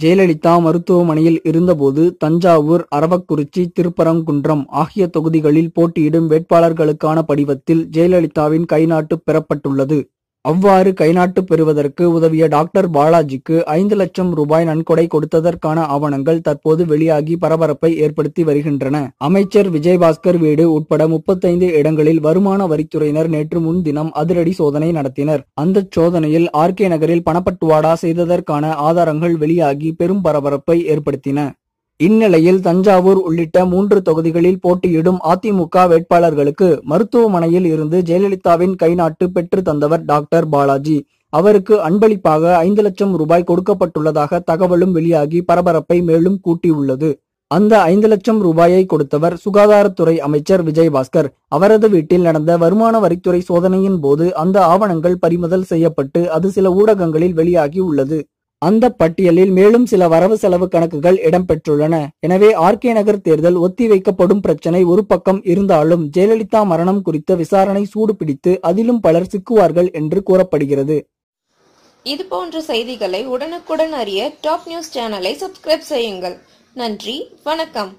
ஜெயலலிதா மருத்துவமனையில் இருந்தபோது தஞ்சாவூர் அரவக்குறிச்சி திருப்பரங்குன்றம் ஆகிய தொகுதிகளில் போட்டியிடும் வேட்பாளர்களுக்கான படிவத்தில் ஜெயலலிதாவின் கைநாட்டு பெறப்பட்டுள்ளது. அவ்வாறு கைநாட்டு பெறுவதற்கு உதவிய டாக்டர் பாலாஜிக்கு ஐந்து லட்சம் ரூபாய் நன்கொடை கொடுத்ததற்கான ஆவணங்கள் தற்போது வெளியாகி பரபரப்பை ஏற்படுத்தி வருகின்றன. அமைச்சர் விஜயபாஸ்கர் வீடு உட்பட முப்பத்தைந்து இடங்களில் வருமான வரித்துறையினர் நேற்று முன்தினம் அதிரடி சோதனை நடத்தினர். அந்த சோதனையில் ஆர்கே நகரில் பணப்பட்டுவாடா செய்ததற்கான ஆதாரங்கள் வெளியாகி பெரும் பரபரப்பை ஏற்படுத்தின. இந்நிலையில் தஞ்சாவூர் உள்ளிட்ட மூன்று தொகுதிகளில் போட்டியிடும் அதிமுக வேட்பாளர்களுக்கு மருத்துவமனையில் இருந்து ஜெயலலிதாவின் கைநாட்டு பெற்று தந்தவர் டாக்டர் பாலாஜி. அவருக்கு அன்பளிப்பாக ஐந்து லட்சம் ரூபாய் கொடுக்கப்பட்டுள்ளதாக தகவலும் வெளியாகி பரபரப்பை மேலும் கூட்டியுள்ளது. அந்த ஐந்து லட்சம் ரூபாயை கொடுத்தவர் சுகாதாரத்துறை அமைச்சர் விஜயபாஸ்கர். அவரது வீட்டில் நடந்த வருமான வரித்துறை சோதனையின் போது அந்த ஆவணங்கள் பறிமுதல் செய்யப்பட்டு அது சில ஊடகங்களில் வெளியாகி உள்ளது. அந்த பட்டியலில் மேலும் சில வரவு செலவு கணக்குகள் இடம்பெற்றுள்ளன. எனவே ஆர்கே நகர் தேர்தல் ஒத்திவைக்கப்படும் பிரச்சனை ஒரு பக்கம் இருந்தாலும் ஜெயலலிதா மரணம் குறித்த விசாரணை சூடு பிடித்து அதிலும் பலர் சிக்குவார்கள் என்று கூறப்படுகிறது. இது போன்ற செய்திகளை உடனுக்குடன் அறிய டாப் நியூஸ் சேனலை சப்ஸ்கிரைப் செய்யுங்கள். நன்றி வணக்கம்.